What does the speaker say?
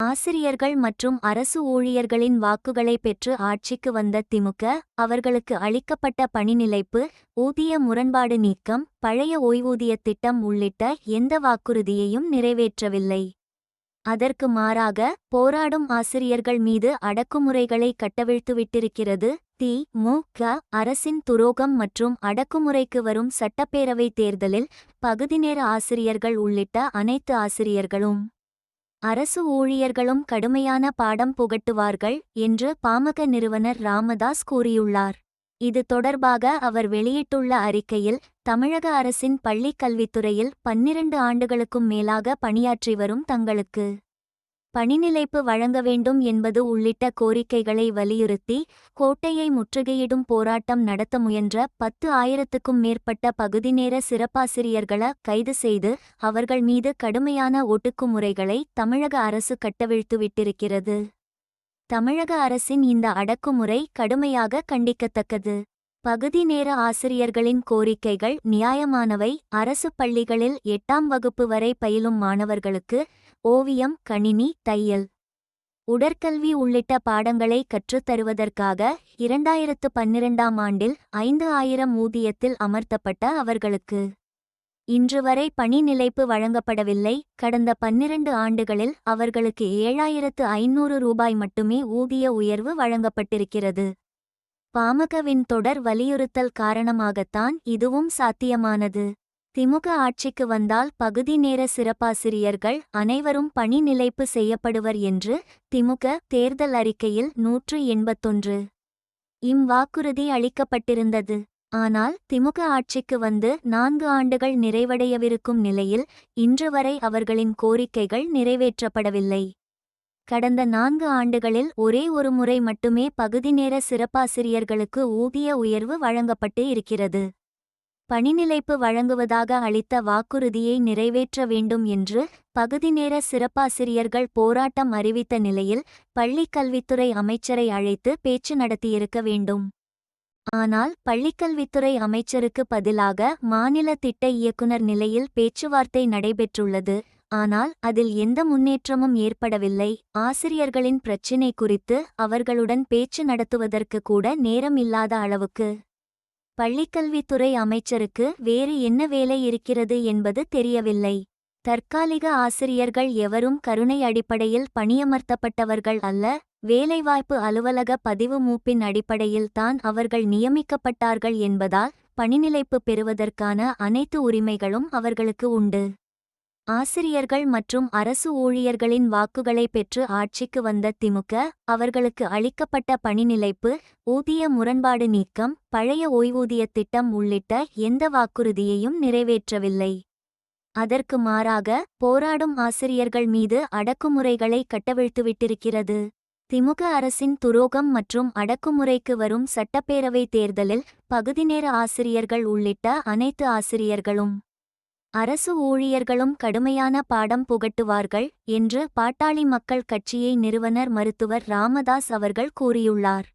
ஆசிரியர்கள் மற்றும் அரசு ஊழியர்களின் வாக்குகளை பெற்று ஆட்சிக்கு வந்த திமுக அவர்களுக்கு அளிக்கப்பட்ட பணிநிலைப்பு ஊதிய முரண்பாடு நீக்கம் பழைய ஓய்வூதிய திட்டம் உள்ளிட்ட எந்த வாக்குறுதியையும் நிறைவேற்றவில்லை. அதற்கு மாறாக போராடும் ஆசிரியர்கள் மீது அடக்குமுறைகளை கட்டவிழ்த்துவிட்டிருக்கிறது தி. மு. க. அரசின் துரோகம் மற்றும் அடக்குமுறைக்கு வரும் சட்டப்பேரவைத் தேர்தலில் பகுதிநேர ஆசிரியர்கள் உள்ளிட்ட அனைத்து ஆசிரியர்களும். அரசு ஊழியர்களும் கடுமையான பாடம் புகட்டுவார்கள் என்று பாமக நிறுவனர் ராமதாஸ் கூறியுள்ளார். இது தொடர்பாக அவர் வெளியிட்டுள்ள அறிக்கையில் தமிழக அரசின் பள்ளிக் கல்வித்துறையில் பன்னிரண்டு ஆண்டுகளுக்கும் மேலாக பணியாற்றி வரும் தங்களுக்கு பணிநிலைப்பு வழங்க வேண்டும் என்பது உள்ளிட்ட கோரிக்கைகளை வலியுறுத்தி கோட்டையை முற்றுகையிடும் போராட்டம் நடத்த முயன்ற பத்து ஆயிரத்துக்கும் மேற்பட்ட பகுதிநேர சிறப்பாசிரியர்கள கைது செய்து அவர்கள் மீது கடுமையான ஒடுக்குமுறைகளை தமிழக அரசு கட்டவிழ்த்துவிட்டிருக்கிறது. தமிழக அரசின் இந்த அடக்குமுறை கடுமையாக கண்டிக்கத்தக்கது. பகுதி நேர ஆசிரியர்களின் கோரிக்கைகள் நியாயமானவை. அரசு பள்ளிகளில் எட்டாம் வகுப்பு வரை பயிலும் மாணவர்களுக்கு ஓவியம் கணினி தையல். உடற்கல்வி உள்ளிட்ட பாடங்களை கற்றுத்தருவதற்காக இரண்டாயிரத்து பன்னிரண்டாம் ஆண்டில் ஐந்து ஆயிரம் ஊதியத்தில் அமர்த்தப்பட்ட அவர்களுக்கு. இன்று வரை பணி நிலைப்பு வழங்கப்படவில்லை. கடந்த பன்னிரண்டு ஆண்டுகளில் அவர்களுக்கு ஏழாயிரத்து ஐநூறு ரூபாய் மட்டுமே ஊதிய உயர்வு வழங்கப்பட்டிருக்கிறது. பாமகவின் தொடர் வலியுறுத்தல் காரணமாகத்தான் இதுவும் சாத்தியமானது. திமுக ஆட்சிக்கு வந்தால் பகுதி நேர சிறப்பாசிரியர்கள் அனைவரும் பணி நிலைப்பு செய்யப்படுவர் என்று திமுக தேர்தல் அறிக்கையில் நூற்று எண்பத்தொன்று இம் வாக்குறுதி அளிக்கப்பட்டிருந்தது. ஆனால் திமுக ஆட்சிக்கு வந்து நான்கு ஆண்டுகள் நிறைவடையவிருக்கும் நிலையில் இன்று வரை அவர்களின் கோரிக்கைகள் நிறைவேற்றப்படவில்லை. கடந்த நான்கு ஆண்டுகளில் ஒரே ஒரு முறை மட்டுமே பகுதிநேர சிறப்பாசிரியர்களுக்கு ஊதிய உயர்வு வழங்கப்பட்டு இருக்கிறது. பணிநிலைப்பு வழங்குவதாக அளித்த வாக்குறுதியை நிறைவேற்ற வேண்டும் என்று பகுதிநேர சிறப்பாசிரியர்கள் போராட்டம் அறிவித்த நிலையில் பள்ளிக் கல்வித்துறை அமைச்சரை அழைத்து பேச்சு நடத்தியிருக்க வேண்டும். ஆனால் பள்ளிக்கல்வித்துறை அமைச்சருக்கு பதிலாக மாநில திட்ட இயக்குனர் நிலையில் பேச்சுவார்த்தை நடைபெற்றுள்ளது. ஆனால் அதில் எந்த முன்னேற்றமும் ஏற்படவில்லை. ஆசிரியர்களின் பிரச்சினை குறித்து அவர்களுடன் பேச்சு நடத்துவதற்கு கூட நேரம் இல்லாத அளவுக்கு பள்ளிக்கல்வித்துறை அமைச்சருக்கு வேறு என்ன வேலை இருக்கிறது என்பது தெரியவில்லை. தற்காலிக ஆசிரியர்கள் எவரும் கருணை அடிப்படையில் பணியமர்த்தப்பட்டவர்கள் அல்ல வேலைவாய்ப்பு அலுவலக பதிவு மூப்பின் அடிப்படையில் தான் அவர்கள் நியமிக்கப்பட்டார்கள் என்பதால் பணிநிலைப்பு பெறுவதற்கான அனைத்து உரிமைகளும் அவர்களுக்கு உண்டு. ஆசிரியர்கள் மற்றும் அரசு ஊழியர்களின் வாக்குகளை பெற்று ஆட்சிக்கு வந்த திமுக அவர்களுக்கு அளிக்கப்பட்ட பணிநிலைப்பு ஊதிய முரண்பாடு நீக்கம் பழைய ஓய்வூதிய திட்டம் உள்ளிட்ட எந்த வாக்குறுதியையும் நிறைவேற்றவில்லை. அதற்கு மாறாக போராடும் ஆசிரியர்கள் மீது அடக்குமுறைகளை கட்டவிழ்த்துவிட்டிருக்கிறது. திமுக அரசின் துரோகம் மற்றும் அடக்குமுறைக்கு வரும் சட்டப்பேரவை தேர்தலில் பகுதிநேர ஆசிரியர்கள் உள்ளிட்ட அனைத்து ஆசிரியர்களும் அரசு ஊழியர்களும் கடுமையான பாடம் புகட்டுவார்கள் என்று பாட்டாளி மக்கள் கட்சியை நிறுவனர் மருத்துவர் ராமதாஸ் அவர்கள் கூறியுள்ளார்.